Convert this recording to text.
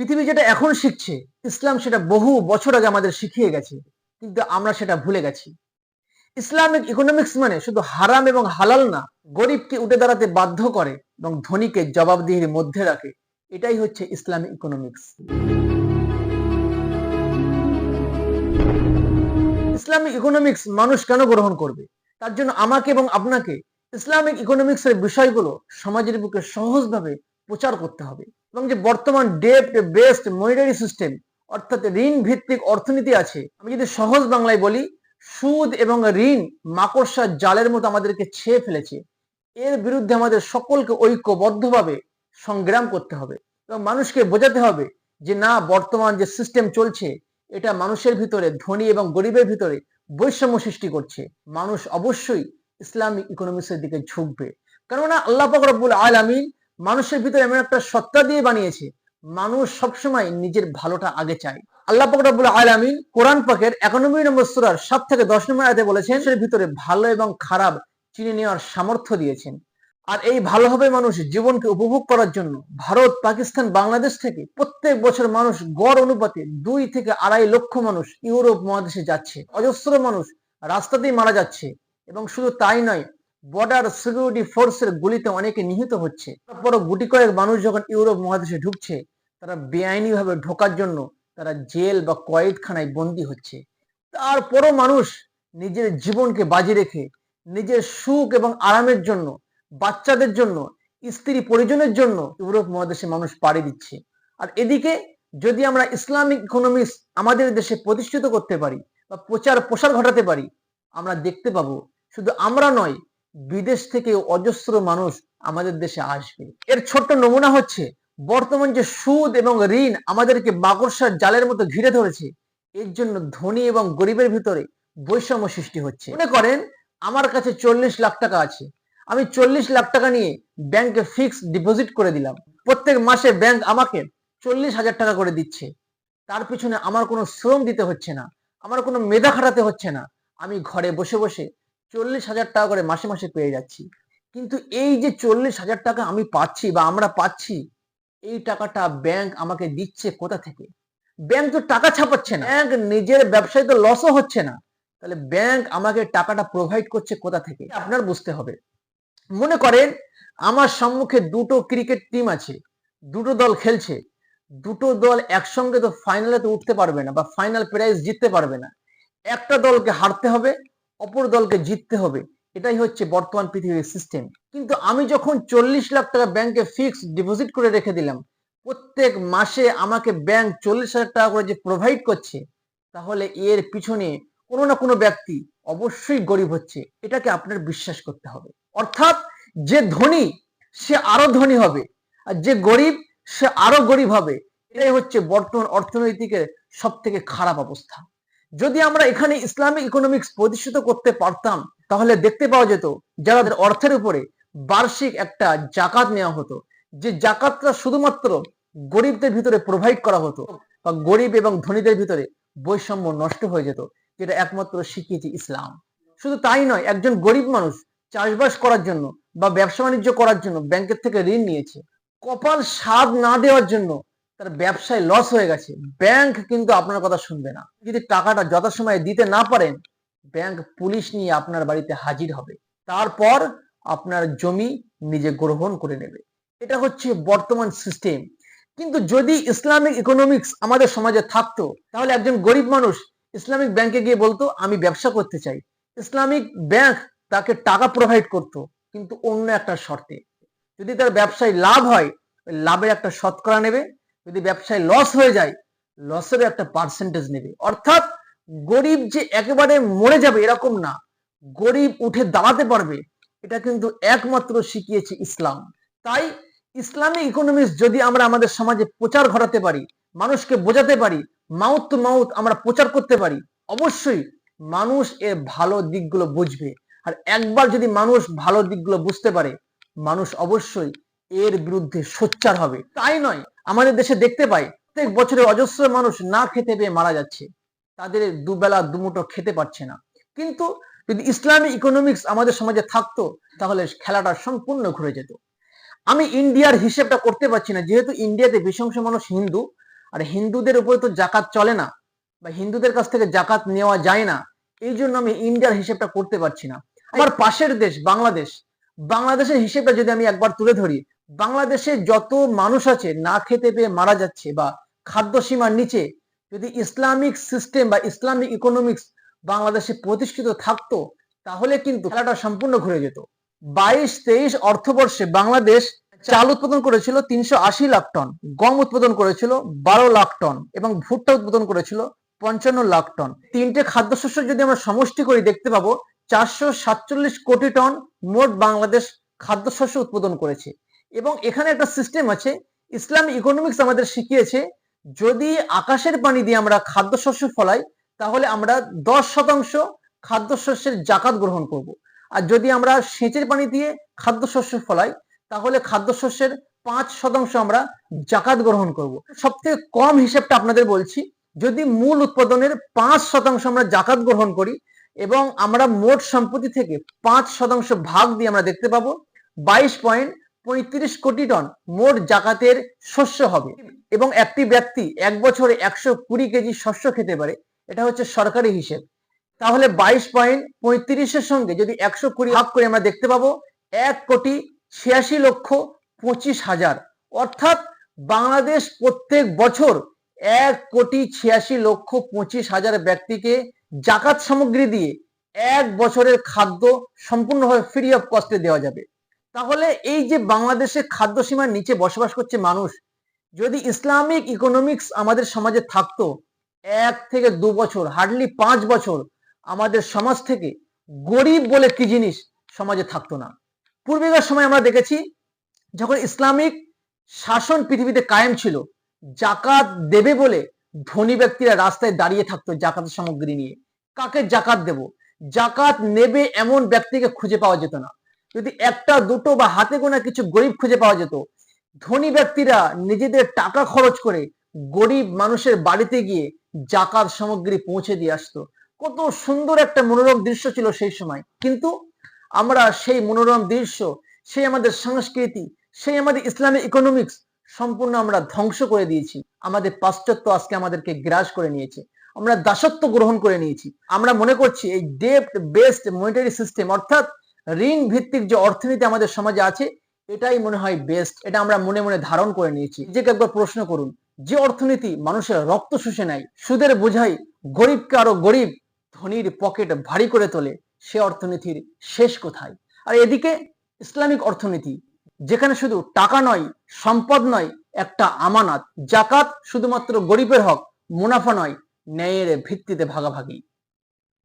পৃথিবী যেটা এখন শিখছে, ইসলাম সেটা বহু বছর আগে আমাদের শিখিয়ে গেছে, কিন্তু আমরা সেটা ভুলে গেছি। ইসলামিক ইকোনমিক্স মানে শুধু হারাম এবং হালাল না, গরিবকে উঠে দাঁড়াতে বাধ্য করে এবং ধনীকে জবাবদিহির মধ্যে রাখে। এটাই হচ্ছে ইসলামিক ইকোনমিক্স ইসলামিক ইকোনমিক্স মানুষ কেন গ্রহণ করবে? তার জন্য আমাকে এবং আপনাকে ইসলামিক ইকোনমিক্স এর বিষয়গুলো সমাজের বুকে সহজভাবে প্রচার করতে হবে। এবং যে বর্তমান ডেপ্ট বেসড মনিটারি সিস্টেম অর্থাৎ ঋণ ভিত্তিক অর্থনীতি আছে, আমি যদি সহজ বাংলায় বলি, সুদ এবং ঋণ মাকড়সার জালের মতো আমাদেরকে ছেয়ে ফেলেছে। এর বিরুদ্ধে আমাদের সকলকে ঐক্যবদ্ধভাবে সংগ্রাম করতে হবে। এবং মানুষকে বোঝাতে হবে যে না, বর্তমান যে সিস্টেম চলছে, এটা মানুষের ভিতরে, ধনী এবং গরিবের ভিতরে বৈষম্য সৃষ্টি করছে। মানুষ অবশ্যই ইসলামিক ইকোনমিক্সের দিকে ঝুঁকবে। কেননা আল্লাহ পাক রব্বুল আলামিন মানুষের ভিতরে এমন একটা সত্তা দিয়ে বানিয়েছে, মানুষ সবসময় নিজের ভালোটা আগে চায়। আল্লাহ পাক রব্বুল আলামিন কোরআন পাকের একানব্বই নম্বর সূরার সাত থেকে দশ নম্বর আয়াতে বলেছেন এর ভিতরে ভালো এবং খারাপ চিনে নেওয়ার সামর্থ্য দিয়েছেন। আর এই ভালোভাবে মানুষ জীবনকে উপভোগ করার জন্য। ভারত, পাকিস্তান, বাংলাদেশ থেকে প্রত্যেক বছর মানুষ গড় অনুপাতে দুই থেকে আড়াই লক্ষ মানুষ ইউরোপ মহাদেশে যাচ্ছে। অজস্র মানুষ রাস্তাতেই মারা যাচ্ছে। এবং শুধু তাই নয় বর্ডার সিকিউরিটি ফোর্সের গুলিতে অনেকে নিহত হচ্ছে। তারপরও গুটি কয়েক মানুষ যখন ইউরোপ মহাদেশে ঢুকছে, তারা বেআইনি ভাবে ঢোকার জন্য তারা জেল বা কয়েদখানায় বন্দী হচ্ছে। তারপরও মানুষ নিজের জীবনকে বাজি রেখে, নিজের সুখ এবং আরামের জন্য, বাচ্চাদের জন্য, স্ত্রী পরিজনের জন্য ইউরোপ মহাদেশে মানুষ পাড়ি দিচ্ছে। আর এদিকে যদি আমরা ইসলামিক ইকোনমিক্স আমাদের দেশে প্রতিষ্ঠিত করতে পারি বা প্রচার প্রসার ঘটাতে পারি, আমরা দেখতে পাবো, শুধু আমরা নয় বিদেশ থেকে অজস্র মানুষ আমাদের দেশে আসবে। এর ছোট্ট নমুনা হচ্ছে, বর্তমান যে সুদ এবং ঋণ আমাদেরকে মাকড়সার জালের মতো ঘিরে ধরেছে, এর জন্য ধনী এবং গরিবের ভিতরে বৈষম্য সৃষ্টি হচ্ছে। মনে করেন, আমার কাছে চল্লিশ লাখ টাকা আছে। আমি চল্লিশ লাখ টাকা নিয়ে ব্যাংকে ফিক্সড ডিপোজিট করে দিলাম। প্রত্যেক মাসে ব্যাংক আমাকে চল্লিশ হাজার টাকা করে দিচ্ছে। তার পিছনে আমার কোনো শ্রম দিতে হচ্ছে না। আমার কোনো মেধা খাটাতে হচ্ছে না। আমি ঘরে বসে বসে চল্লিশ হাজার টাকা করে মাসে মাসে পেয়ে যাচ্ছি। কিন্তু এই যে চল্লিশ হাজার টাকা আমি পাচ্ছি বা আমরা পাচ্ছি, এই টাকাটা ব্যাংক আমাকে দিচ্ছে কোথা থেকে? ব্যাংক তো টাকা ছাপাচ্ছে না। ব্যাংক নিজের ব্যবসায় তো লসও হচ্ছে না। তাহলে ব্যাংক আমাকে টাকাটা প্রোভাইড করছে কোথা থেকে? আপনার বুঝতে হবে। মনে করেন, আমার সম্মুখে দুটো ক্রিকেট টিম আছে, দুটো দল খেলছে, দুটো দল একসঙ্গে তো ফাইনালে তো উঠতে পারবে না বা ফাইনাল প্রাইজ জিততে পারবে না। একটা দলকে হারতে হবে অপর দলকে জিততে হবে। এটাই হচ্ছে বর্তমান পৃথিবীর সিস্টেম কিন্তু আমি যখন চল্লিশ লাখ টাকা ব্যাংকে ফিক্সড ডিপোজিট করে রেখে দিলাম, প্রত্যেক মাসে আমাকে ব্যাংক চল্লিশ হাজার টাকা করে যে প্রোভাইড করছে, তাহলে এর পিছনে কোনো না কোনো ব্যক্তি অবশ্যই গরিব হচ্ছে। এটাকে আপনার বিশ্বাস করতে হবে। অর্থাৎ যে ধনী, সে আরও ধনী হবে। আর যে গরিব, সে আরও গরিব হবে। এটাই হচ্ছে বর্তমান অর্থনৈতিকের সব থেকে খারাপ অবস্থা। যদি আমরা এখানে ইসলামিক ইকোনমিক্স প্রতিষ্ঠিত করতে পারতাম, তাহলে দেখতে পাওয়া যেত যারা অর্থের উপরে বার্ষিক একটা জাকাত নেওয়া হতো। যে জাকাতটা শুধুমাত্র গরিবদের ভিতরে প্রোভাইড করা হতো বা গরিব এবং ধনীদের ভিতরে বৈষম্য নষ্ট হয়ে যেত, যেটা একমাত্র শিখিয়েছে ইসলাম। শুধু তাই নয়, একজন গরিব মানুষ চাষবাস করার জন্য বা ব্যবসা বাণিজ্য করার জন্য ব্যাংকের থেকে ঋণ নিয়েছে। কপাল স্বাদ না দেওয়ার জন্য তার ব্যবসায় লস হয়ে গেছে। ব্যাংক কিন্তু আপনার কথা শুনবে না। যদি টাকাটা যথাসময়ে দিতে না পারেন ব্যাংক পুলিশ নিয়ে আপনার বাড়িতে হাজির হবে। তারপর আপনার জমি নিজে গ্রহণ করে নেবে। এটা হচ্ছে বর্তমান সিস্টেম কিন্তু যদি ইসলামিক ইকোনমিক্স আমাদের সমাজে থাকতো, তাহলে একজন গরিব মানুষ ইসলামিক ব্যাংকে গিয়ে বলতো, আমি ব্যবসা করতে চাই। ইসলামিক ব্যাংক তাকে টাকা প্রোভাইড করত, কিন্তু অন্য একটা শর্তে। যদি তার ব্যবসায় লাভ হয় লাভের একটা শতকরা নেবে। যদি ব্যবসায় লস হয়ে যায় লসের একটা পার্সেন্টেজ নেবে। অর্থাৎ গরিব যে একেবারে মরে যাবে এরকম না, গরিব উঠে দাঁড়াতে পারবে, এটা কিন্তু একমাত্র শিখিয়েছে ইসলাম। তাই ইসলামিক ইকোনমিক্স যদি আমরা আমাদের সমাজে প্রচার ঘটাতে পারি, মানুষকে বোঝাতে পারি মাউথ টু মাউথ আমরা প্রচার করতে পারি, অবশ্যই মানুষ এর ভালো দিকগুলো বুঝবে। আর একবার যদি মানুষ ভালো দিকগুলো বুঝতে পারে, মানুষ অবশ্যই এর বিরুদ্ধে সোচ্চার হবে। তাই নয়, আমাদের দেশে দেখতে পাই, প্রত্যেক বছরে অজস্র মানুষ না খেতে পেয়ে মারা যাচ্ছে। তাদের দুবেলা দুমুটো খেতে পারছে না। কিন্তু যদি ইসলামিক ইকোনমিক্স আমাদের সমাজে থাকতো, তাহলে খেলাটা সম্পূর্ণ ঘুরে যেত। আমি ইন্ডিয়ার হিসেবটা করতে পারছি না, যেহেতু ইন্ডিয়াতে বেশি অংশ মানুষ হিন্দু, আর হিন্দুদের উপরে তো জাকাত চলে না, বা হিন্দুদের কাছ থেকে জাকাত নেওয়া যায় না, এই জন্য আমি ইন্ডিয়ার হিসেবটা করতে পারছি না। আমার পাশের দেশ, বাংলাদেশ, বাংলাদেশের হিসেবটা যদি আমি একবার তুলে ধরি বাংলাদেশে যত মানুষ আছে না খেতে পেয়ে মারা যাচ্ছে বা খাদ্য সীমার নিচে, যদি ইসলামিক সিস্টেম বা ইসলামিক ইকোনমিক্স বাংলাদেশে প্রতিষ্ঠিত থাকতো, তাহলে কিন্তু খেলাটা সম্পূর্ণ ঘুরে যেত। বাইশ তেইশ অর্থবর্ষে বাংলাদেশ চাল উৎপাদন করেছিল তিনশো আশি লাখ টন, গম উৎপাদন করেছিল বারো লাখ টন এবং ভুট্টা উৎপাদন করেছিল পঞ্চান্ন লাখ টন। তিনটে খাদ্যশস্য যদি আমরা সমষ্টি করি দেখতে পাবো, চারশো সাতচল্লিশ কোটি টন মোট বাংলাদেশ খাদ্যশস্য উৎপাদন করেছে। এবং এখানে একটা সিস্টেম আছে, ইসলাম ইকোনমিক্স আমাদের শিখিয়েছে, যদি আকাশের পানি দিয়ে আমরা খাদ্যশস্য ফলাই, তাহলে আমরা দশ শতাংশ খাদ্যশস্যের জাকাত গ্রহণ করব। আর যদি আমরা সেচের পানি দিয়ে খাদ্যশস্য ফলাই, তাহলে খাদ্যশস্যের পাঁচ শতাংশ আমরা জাকাত গ্রহণ করব। সব থেকে কম হিসেবটা আপনাদের বলছি, যদি মূল উৎপাদনের পাঁচ শতাংশ আমরা জাকাত গ্রহণ করি, এবং আমরা মোট সম্পত্তি থেকে পাঁচ শতাংশ ভাগ দিয়ে আমরা দেখতে পাবো, বাইশ পয়েন্ট পঁয়ত্রিশ কোটি টন মোট জাকাতের শস্য হবে। এবং একটি ব্যক্তি এক বছরে একশো কুড়ি কেজি শস্য খেতে পারে, এটা হচ্ছে সরকারি হিসেব। তাহলে বাইশ পয়েন্ট পঁয়ত্রিশের সঙ্গে যদি একশো কুড়ি ভাগ করে আমরা দেখতে পাবো, এক কোটি ছিয়াশি লক্ষ পঁচিশ হাজার। অর্থাৎ বাংলাদেশ প্রত্যেক বছর এক কোটি ছিয়াশি লক্ষ পঁচিশ হাজার ব্যক্তিকে জাকাত সামগ্রী দিয়ে এক বছরের খাদ্য সম্পূর্ণভাবে ফ্রি অফ কস্টে দেওয়া যাবে। তাহলে এই যে বাংলাদেশে খাদ্য সীমার নিচে বসবাস করছে মানুষ, যদি ইসলামিক ইকোনমিক্স আমাদের সমাজে থাকতো, এক থেকে দু বছর হার্ডলি পাঁচ বছর, আমাদের সমাজ থেকে গরিব বলে কি জিনিস সমাজে থাকতো না। পূর্বেকার সময় আমরা দেখেছি, যখন ইসলামিক শাসন পৃথিবীতে কায়েম ছিল, জাকাত দেবে বলে ধনী ব্যক্তিরা রাস্তায় দাঁড়িয়ে থাকতো জাকাতের সামগ্রী নিয়ে। কাকে জাকাত দেব? জাকাত নেবে এমন ব্যক্তিকে খুঁজে পাওয়া যেত না। যদি একটা, দুটো বা হাতে গোনা কিছু গরিব খুঁজে পাওয়া যেত, ধনী ব্যক্তিরা নিজেদের টাকা খরচ করে গরিব মানুষের বাড়িতে গিয়ে জাকাত সামগ্রী পৌঁছে দিয়ে আসতো। কত সুন্দর একটা মনোরম দৃশ্য ছিল সেই সময়। কিন্তু আমরা সেই মনোরম দৃশ্য, সেই আমাদের সংস্কৃতি, সেই আমাদের ইসলামিক ইকোনমিক্স সম্পূর্ণ আমরা ধ্বংস করে দিয়েছি। আমাদের পাশ্চাত্য আজকে আমাদেরকে গ্রাস করে নিয়েছে। আমরা দাসত্ব গ্রহণ করে নিয়েছি। আমরা মনে করছি এই ডেপ্ট বেসড মনিটারি সিস্টেম অর্থাৎ ঋণ ভিত্তিক যে অর্থনীতি আমাদের সমাজে আছে, এটাই মনে হয় বেস্ট এটা আমরা মনে মনে ধারণ করে নিয়েছি। নিজেকে একবার প্রশ্ন করুন, যে অর্থনীতি মানুষের রক্ত শুষে নেয়, সুদের বোঝাই গরিবকে আরও গরিব ধনীর পকেট ভারী করে তোলে, সে অর্থনীতির শেষ কোথায়? আর এদিকে ইসলামিক অর্থনীতি, যেখানে শুধু টাকা নয়, সম্পদ নয়, একটা আমানত। জাকাত শুধুমাত্র গরিবের হক, মুনাফা নয়, ন্যায়ের ভিত্তিতে ভাগাভাগি।